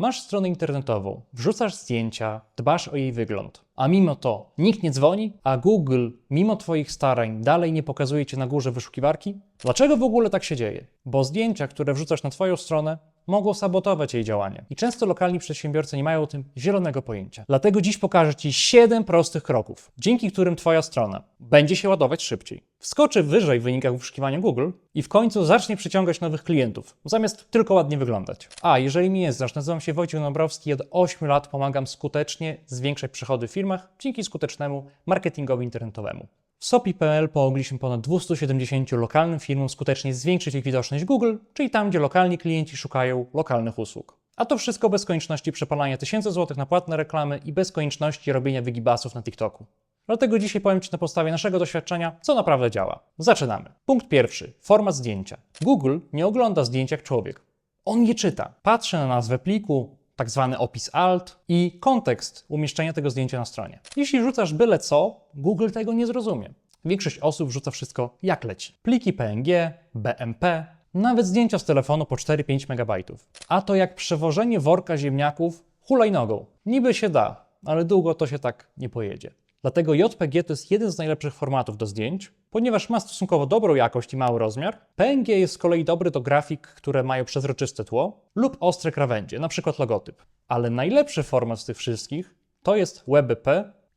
Masz stronę internetową, wrzucasz zdjęcia, dbasz o jej wygląd, a mimo to nikt nie dzwoni, a Google, mimo Twoich starań, dalej nie pokazuje Cię na górze wyszukiwarki? Dlaczego w ogóle tak się dzieje? Bo zdjęcia, które wrzucasz na Twoją stronę, mogą sabotować jej działanie. I często lokalni przedsiębiorcy nie mają o tym zielonego pojęcia. Dlatego dziś pokażę Ci 7 prostych kroków, dzięki którym Twoja strona będzie się ładować szybciej, wskoczy wyżej w wynikach wyszukiwania Google i w końcu zacznie przyciągać nowych klientów, zamiast tylko ładnie wyglądać. A jeżeli mi nie znasz, nazywam się Wojciech Nombrowski i od 8 lat pomagam skutecznie zwiększać przychody w firmach dzięki skutecznemu marketingowi internetowemu. W SOPI.pl pomogliśmy ponad 270 lokalnym firmom skutecznie zwiększyć ich widoczność Google, czyli tam, gdzie lokalni klienci szukają lokalnych usług. A to wszystko bez konieczności przepalania tysięcy złotych na płatne reklamy i bez konieczności robienia wygibasów na TikToku. Dlatego dzisiaj powiem Ci na podstawie naszego doświadczenia, co naprawdę działa. Zaczynamy. Punkt pierwszy. Format zdjęcia. Google nie ogląda zdjęć jak człowiek. On je czyta. Patrzy na nazwę pliku, tak zwany opis alt i kontekst umieszczenia tego zdjęcia na stronie. Jeśli rzucasz byle co, Google tego nie zrozumie. Większość osób rzuca wszystko jak leci. Pliki PNG, BMP, nawet zdjęcia z telefonu po 4-5 MB. A to jak przewożenie worka ziemniaków hulajnogą. Niby się da, ale długo to się tak nie pojedzie. Dlatego JPG to jest jeden z najlepszych formatów do zdjęć, ponieważ ma stosunkowo dobrą jakość i mały rozmiar. PNG jest z kolei dobry do grafik, które mają przezroczyste tło lub ostre krawędzie, np. logotyp. Ale najlepszy format z tych wszystkich to jest WebP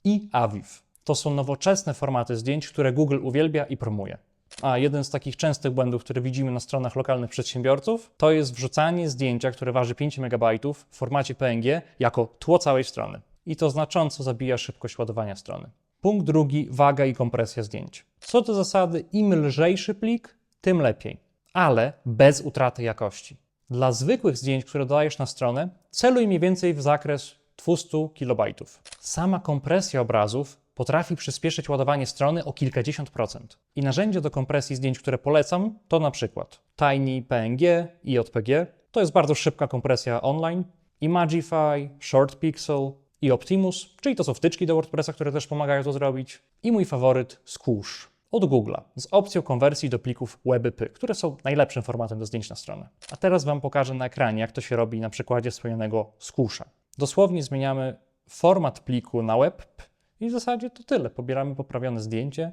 i AVIF. To są nowoczesne formaty zdjęć, które Google uwielbia i promuje. A jeden z takich częstych błędów, które widzimy na stronach lokalnych przedsiębiorców, to jest wrzucanie zdjęcia, które waży 5 MB w formacie PNG jako tło całej strony. I to znacząco zabija szybkość ładowania strony. Punkt drugi, waga i kompresja zdjęć. Co do zasady, im lżejszy plik, tym lepiej, ale bez utraty jakości. Dla zwykłych zdjęć, które dodajesz na stronę, celuj mniej więcej w zakres 200 KB. Sama kompresja obrazów potrafi przyspieszyć ładowanie strony o kilkadziesiąt procent. I narzędzie do kompresji zdjęć, które polecam, to na przykład Tiny PNG i JPG. To jest bardzo szybka kompresja online. Imagify, Short Pixel i Optimus, czyli to są wtyczki do WordPressa, które też pomagają to zrobić. I mój faworyt Squoosh od Google'a z opcją konwersji do plików WebP, które są najlepszym formatem do zdjęć na stronę. A teraz Wam pokażę na ekranie, jak to się robi na przykładzie wspomnianego Squoosha. Dosłownie zmieniamy format pliku na WebP i w zasadzie to tyle. Pobieramy poprawione zdjęcie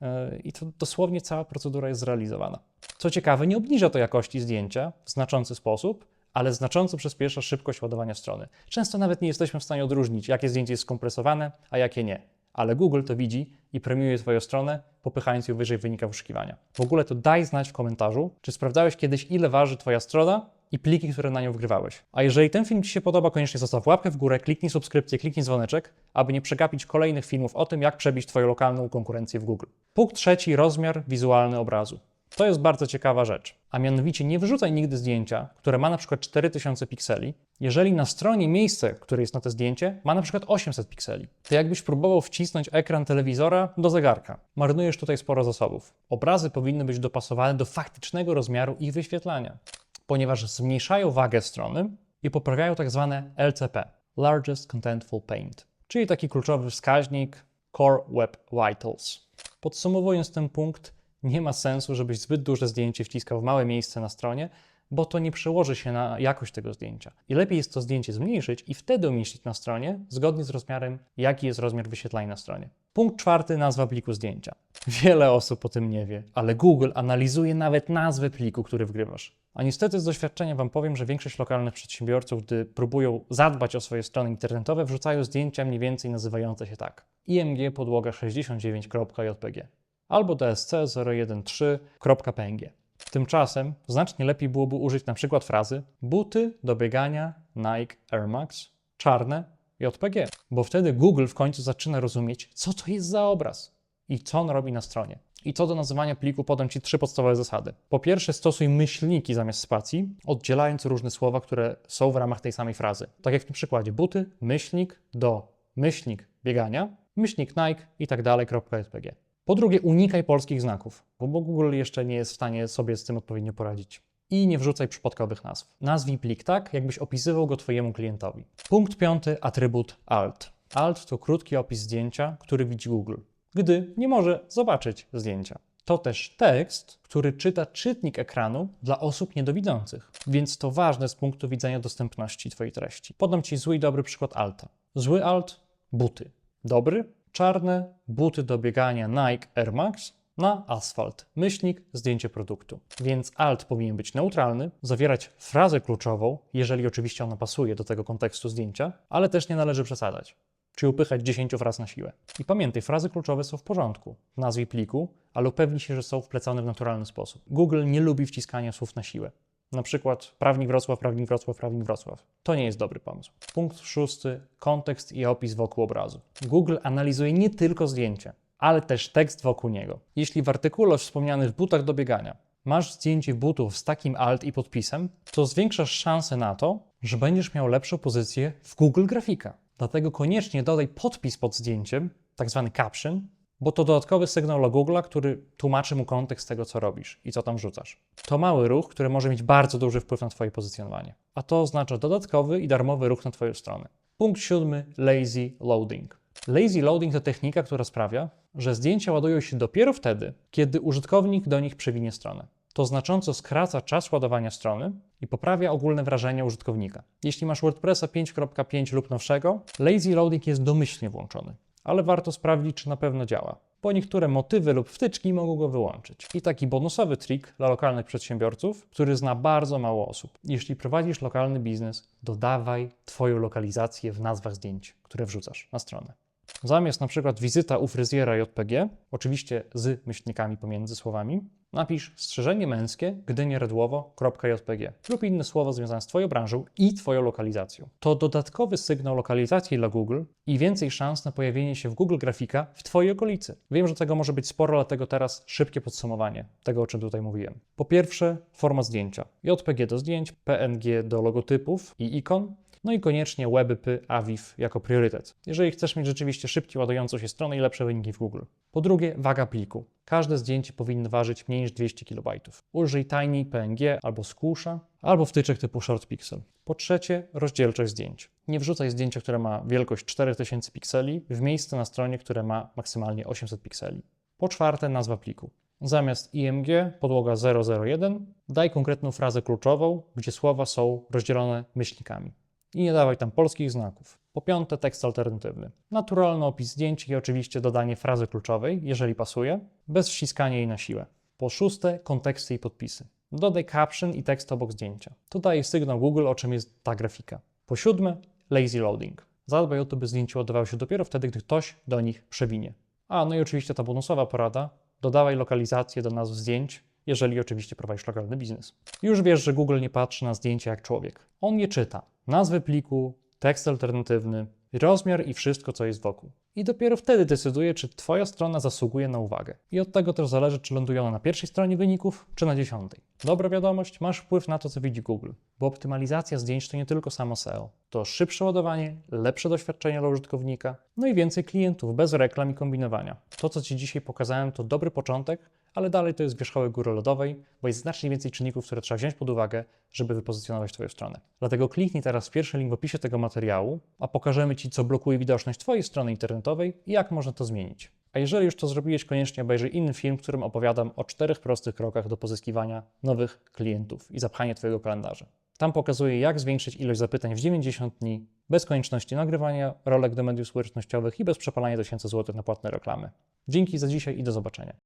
yy, i to dosłownie cała procedura jest zrealizowana. Co ciekawe, nie obniża to jakości zdjęcia w znaczący sposób, ale znacząco przyspiesza szybkość ładowania strony. Często nawet nie jesteśmy w stanie odróżnić, jakie zdjęcie jest skompresowane, a jakie nie. Ale Google to widzi i premiuje Twoją stronę, popychając ją wyżej wynika wyszukiwania. W ogóle to daj znać w komentarzu, czy sprawdzałeś kiedyś, ile waży Twoja strona i pliki, które na nią wgrywałeś. A jeżeli ten film Ci się podoba, koniecznie zostaw łapkę w górę, kliknij subskrypcję, kliknij dzwoneczek, aby nie przegapić kolejnych filmów o tym, jak przebić Twoją lokalną konkurencję w Google. Punkt trzeci, rozmiar wizualny obrazu. To jest bardzo ciekawa rzecz. A mianowicie nie wyrzucaj nigdy zdjęcia, które ma na przykład 4000 pikseli, jeżeli na stronie miejsce, które jest na to zdjęcie, ma na przykład 800 pikseli. To jakbyś próbował wcisnąć ekran telewizora do zegarka. Marnujesz tutaj sporo zasobów. Obrazy powinny być dopasowane do faktycznego rozmiaru ich wyświetlania, ponieważ zmniejszają wagę strony i poprawiają tak zwane LCP, Largest Contentful Paint, czyli taki kluczowy wskaźnik Core Web Vitals. Podsumowując ten punkt, nie ma sensu, żebyś zbyt duże zdjęcie wciskał w małe miejsce na stronie, bo to nie przełoży się na jakość tego zdjęcia. I lepiej jest to zdjęcie zmniejszyć i wtedy umieścić na stronie, zgodnie z rozmiarem, jaki jest rozmiar wyświetlania na stronie. Punkt czwarty, nazwa pliku zdjęcia. Wiele osób o tym nie wie, ale Google analizuje nawet nazwę pliku, który wgrywasz. A niestety z doświadczenia Wam powiem, że większość lokalnych przedsiębiorców, gdy próbują zadbać o swoje strony internetowe, wrzucają zdjęcia mniej więcej nazywające się tak. img podłoga69.jpg albo dsc 013.png. Tymczasem znacznie lepiej byłoby użyć na przykład frazy buty do biegania Nike Air Max czarne JPG, bo wtedy Google w końcu zaczyna rozumieć, co to jest za obraz i co on robi na stronie. I co do nazywania pliku podam Ci trzy podstawowe zasady. Po pierwsze, stosuj myślniki zamiast spacji, oddzielając różne słowa, które są w ramach tej samej frazy. Tak jak w tym przykładzie buty, myślnik do, myślnik biegania, myślnik Nike i tak dalej, po drugie, unikaj polskich znaków, bo Google jeszcze nie jest w stanie sobie z tym odpowiednio poradzić. I nie wrzucaj przypadkowych nazw. Nazwij plik tak, jakbyś opisywał go Twojemu klientowi. Punkt piąty, atrybut alt. Alt to krótki opis zdjęcia, który widzi Google, gdy nie może zobaczyć zdjęcia. To też tekst, który czyta czytnik ekranu dla osób niedowidzących, więc to ważne z punktu widzenia dostępności Twojej treści. Podam Ci zły i dobry przykład alta. Zły alt buty. Dobry czarne buty do biegania Nike Air Max na asfalt. Myślnik, zdjęcie produktu. Więc alt powinien być neutralny, zawierać frazę kluczową, jeżeli oczywiście ona pasuje do tego kontekstu zdjęcia, ale też nie należy przesadzać czy upychać 10 fraz na siłę. I pamiętaj, frazy kluczowe są w porządku w nazwie pliku, ale upewnij się, że są wplecone w naturalny sposób. Google nie lubi wciskania słów na siłę. Na przykład prawnik Wrocław, prawnik Wrocław, prawnik Wrocław. To nie jest dobry pomysł. Punkt szósty. Kontekst i opis wokół obrazu. Google analizuje nie tylko zdjęcie, ale też tekst wokół niego. Jeśli w artykule o wspomnianych butach do biegania masz zdjęcie butów z takim alt i podpisem, to zwiększasz szanse na to, że będziesz miał lepszą pozycję w Google Grafika. Dlatego koniecznie dodaj podpis pod zdjęciem, tak zwany caption, bo to dodatkowy sygnał dla Google'a, który tłumaczy mu kontekst tego, co robisz i co tam wrzucasz. To mały ruch, który może mieć bardzo duży wpływ na Twoje pozycjonowanie, a to oznacza dodatkowy i darmowy ruch na Twoją stronę. Punkt siódmy: lazy loading. Lazy loading to technika, która sprawia, że zdjęcia ładują się dopiero wtedy, kiedy użytkownik do nich przewinie stronę. To znacząco skraca czas ładowania strony i poprawia ogólne wrażenie użytkownika. Jeśli masz WordPressa 5.5 lub nowszego, lazy loading jest domyślnie włączony, ale warto sprawdzić, czy na pewno działa, bo niektóre motywy lub wtyczki mogą go wyłączyć. I taki bonusowy trik dla lokalnych przedsiębiorców, który zna bardzo mało osób. Jeśli prowadzisz lokalny biznes, dodawaj Twoją lokalizację w nazwach zdjęć, które wrzucasz na stronę. Zamiast na przykład wizyta u fryzjera JPG, oczywiście z myślnikami pomiędzy słowami, napisz strzeżenie męskie Gdynia Redłowo.jpg lub inne słowo związane z Twoją branżą i Twoją lokalizacją. To dodatkowy sygnał lokalizacji dla Google i więcej szans na pojawienie się w Google Grafika w Twojej okolicy. Wiem, że tego może być sporo, dlatego teraz szybkie podsumowanie tego, o czym tutaj mówiłem. Po pierwsze, format zdjęcia. JPG do zdjęć, PNG do logotypów i ikon, no i koniecznie WebP Aviv jako priorytet, jeżeli chcesz mieć rzeczywiście szybciej ładującą się stronę i lepsze wyniki w Google. Po drugie, waga pliku. Każde zdjęcie powinno ważyć mniej niż 200 KB. Użyj Tiny PNG albo Squisha, albo wtyczek typu Short Pixel. Po trzecie, rozdzielczość zdjęć. Nie wrzucaj zdjęcia, które ma wielkość 4000 pikseli w miejsce na stronie, które ma maksymalnie 800 pikseli. Po czwarte, nazwa pliku. Zamiast IMG podłoga 001 daj konkretną frazę kluczową, gdzie słowa są rozdzielone myślnikami i nie dawaj tam polskich znaków. Po piąte, tekst alternatywny. Naturalny opis zdjęć i oczywiście dodanie frazy kluczowej, jeżeli pasuje, bez wciskania jej na siłę. Po szóste, konteksty i podpisy. Dodaj caption i tekst obok zdjęcia. To daje sygnał Google, o czym jest ta grafika. Po siódme, lazy loading. Zadbaj o to, by zdjęcie ładowało się dopiero wtedy, gdy ktoś do nich przewinie. A, no i oczywiście ta bonusowa porada. Dodawaj lokalizację do nazw zdjęć, jeżeli oczywiście prowadzisz lokalny biznes. Już wiesz, że Google nie patrzy na zdjęcia jak człowiek. On je czyta. Nazwę pliku, tekst alternatywny, rozmiar i wszystko, co jest wokół. I dopiero wtedy decyduje, czy Twoja strona zasługuje na uwagę. I od tego też zależy, czy ląduje ona na pierwszej stronie wyników, czy na dziesiątej. Dobra wiadomość, masz wpływ na to, co widzi Google, bo optymalizacja zdjęć to nie tylko samo SEO. To szybsze ładowanie, lepsze doświadczenie dla użytkownika, no i więcej klientów bez reklam i kombinowania. To, co Ci dzisiaj pokazałem, to dobry początek, ale dalej to jest wierzchołek góry lodowej, bo jest znacznie więcej czynników, które trzeba wziąć pod uwagę, żeby wypozycjonować Twoją stronę. Dlatego kliknij teraz w pierwszy link w opisie tego materiału, a pokażemy Ci, co blokuje widoczność Twojej strony internetowej i jak można to zmienić. A jeżeli już to zrobiłeś, koniecznie obejrzyj inny film, w którym opowiadam o czterech prostych krokach do pozyskiwania nowych klientów i zapchania Twojego kalendarza. Tam pokazuję, jak zwiększyć ilość zapytań w 90 dni, bez konieczności nagrywania rolek do mediów społecznościowych i bez przepalania tysięcy złotych na płatne reklamy. Dzięki za dzisiaj i do zobaczenia.